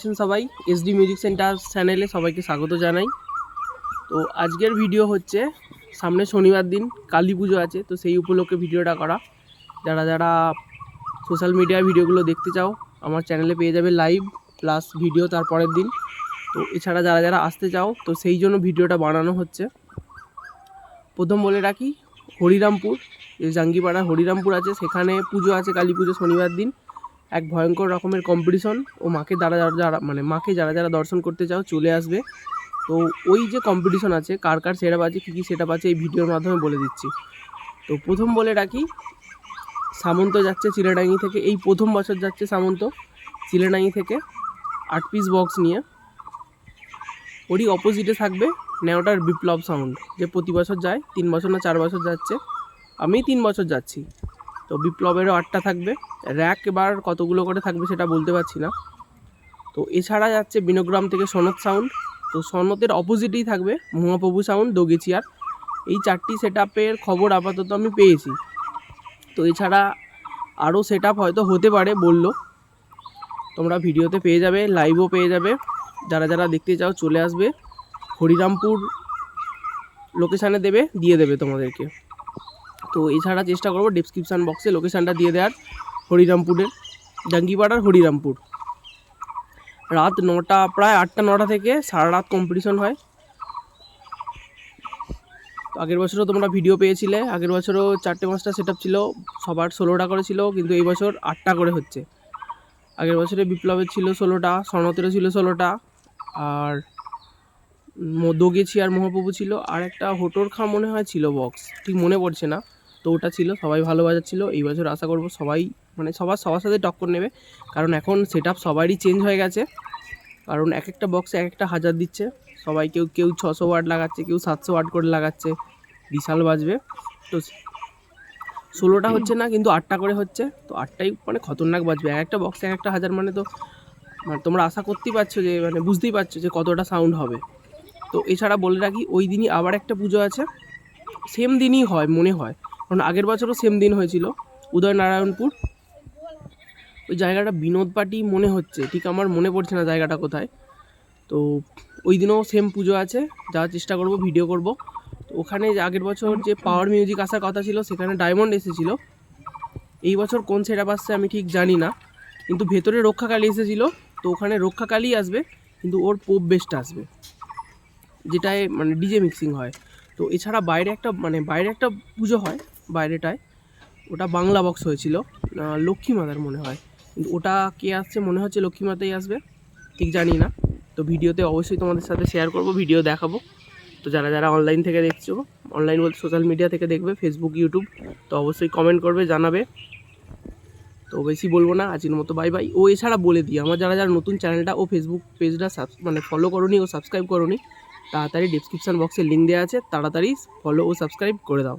আছেন সবাই SD music centre চ্যানেলে সবাইকে স্বাগত জানাই। তো আজকের ভিডিও হচ্ছে, সামনে শনিবার দিন, কালী পুজো আছে, তো সেই উপলক্ষে ভিডিওটা করা। যারা যারা সোশ্যাল মিডিয়ায় ভিডিওগুলো দেখতে চাও, আমার চ্যানেলে পেয়ে যাবে লাইভ প্লাস ভিডিও তার পরের দিন। তো এছাড়া যারা যারা আসতে চাও, তো সেই জন্য ভিডিওটা বানানো হচ্ছে। প্রথম বলে রাখি, হরিরামপুর জাঙ্গিপাড়া হরিরামপুর আছে, সেখানে পুজো আছে কালী পুজো শনিবার দিন। এক ভয়ঙ্কর রকমের কম্পিটিশন ও মাকে যারা যারা মানে মাকে যারা যারা দর্শন করতে চাও চলে আসবে। তো ওই যে কম্পিটিশন আছে, কার কার সেটা বাজে, কী কী সেটা বাজে, এই ভিডিওর মাধ্যমে বলে দিচ্ছি। তো প্রথম বলে রাখি, সামন্ত যাচ্ছে চিলেডাঙ্গি থেকে। এই প্রথম বছর যাচ্ছে সামন্ত চিলেডাঙ্গি থেকে আট পিস বক্স নিয়ে। ওরই অপোজিটে থাকবে নেওটার বিপ্লব সাউন্ড যে প্রতি বছর যায়, তিন বছর না চার বছর যাচ্ছে। আমি তিন বছর যাচ্ছি। তো বিপ্লবেরও আটটা থাকবে। র্যাক এবার কতগুলো করে থাকবে সেটা বলতে পারছি না। তো এছাড়া যাচ্ছে বিনোগ্রাম থেকে সনদ সাউন্ড তো সনতের অপোজিটেই থাকবে মহাপ্রভু সাউন্ড দোগেচিয়ার এই চারটি সেট আপের খবর আপাতত আমি পেয়েছি। তো এছাড়া আরও সেট আপ হয়তো হতে পারে বলল। তোমরা ভিডিওতে পেয়ে যাবে লাইভও পেয়ে যাবে। যারা যারা দেখতে চাও চলে আসবে। হরিরামপুর লোকেশানে দেবে, দিয়ে দেবে তোমাদেরকে। তো এছাড়া চেষ্টা করব ডিসক্রিপশান বক্সে লোকেশানটা দিয়ে দেওয়ার। হরিরামপুরের জাঙ্গিপাড়ার হরিরামপুর। রাত নটা, প্রায় আটটা, নটা থেকে সারা রাত কম্পিটিশন হয়। আগের বছরও তোমরা ভিডিও পেয়েছিলে। আগের বছরও চারটে পাঁচটা সেট ছিল। সবার ষোলোটা করে ছিল, কিন্তু এই বছর আটটা করে হচ্ছে। আগের বছরে বিপ্লবের ছিল ষোলোটা সনতেরও ছিল ষোলোটা, আর দোগেছি আর মহাপ্রভু ছিল। আর একটা হোটোর খা মনে হয় ছিল বক্স ঠিক মনে পড়ছে না। তো ওটা ছিল, সবাই ভালো বাজাচ্ছিল এই বছর আশা করব সবাই মানে সবার সবার সাথে টক্কর নেবে। কারণ এখন সেট আপ সবারই চেঞ্জ হয়ে গেছে। কারণ এক একটা বক্সে এক একটা হাজার দিচ্ছে। সবাই কেউ কেউ ছশো ওয়াট লাগাচ্ছে, কেউ সাতশো ওয়াট করে লাগাচ্ছে। বিশাল বাজবে। তো ষোলোটা হচ্ছে না, কিন্তু আটটা করে হচ্ছে। তো আটটাই মানে খতরনাক বাজবে। এক একটা বক্সে এক একটা হাজার মানে তো মানে তোমরা আশা করতেই পারছ যে মানে বুঝতেই পারছ যে কতটা সাউন্ড হবে। তো এছাড়া বলে রাখি, ওই দিনই আবার একটা পুজো আছে। সেম দিনই হয়, মনে হয়। কারণ আগের বছরও সেম দিন হয়েছিল, উদয়নারায়ণপুর। ওই জায়গাটা বিনোদ পার্টি মনে হচ্ছে, ঠিক আমার মনে পড়ছে না জায়গাটা কোথায়। তো ওই দিনও সেম পুজো আছে, যাওয়ার চেষ্টা করব ভিডিও করব। তো ওখানে আগের বছর যে পাওয়ার মিউজিক আসার কথা ছিল, সেখানে ডায়মন্ড এসেছিল। এই বছর কোন সেট আসছে আমি ঠিক জানি না, কিন্তু ভেতরে রক্ষাকালী এসেছিল, তো ওখানে রক্ষাকালী আসবে, কিন্তু ওর পোপ বেস্ট আসবে। যেটায় মানে ডিজে মিক্সিং হয়। তো এছাড়া বাইরে একটা মানে বাইরে একটা পুজো হয় বাইরেটায়, ওটা বাংলা বক্স হয়েছিল লক্ষ্মী মাতার মনে হয়। কিন্তু ওটা কে আসছে মনে হচ্ছে লক্ষ্মী মাতাই আসবে, ঠিক জানি না। তো ভিডিওতে অবশ্যই তোমাদের সাথে শেয়ার করব ভিডিও দেখাবো। তো যারা যারা অনলাইন থেকে দেখছ অনলাইন বলতে সোশ্যাল মিডিয়া থেকে দেখবে ফেসবুক ইউটিউব তো অবশ্যই কমেন্ট করবে, জানাবে। তো বেশি বলব না, আজকের মতো বাই বাই ও এছাড়া বলে দিই, আমার যারা যারা নতুন চ্যানেলটা ও ফেসবুক পেজটা মানে ফলো করোনি, ও সাবস্ক্রাইব করোনি, তাড়াতাড়ি ডিসক্রিপশান বক্সে লিঙ্ক দেওয়া আছে, তাড়াতাড়ি ফলো ও সাবস্ক্রাইব করে দাও।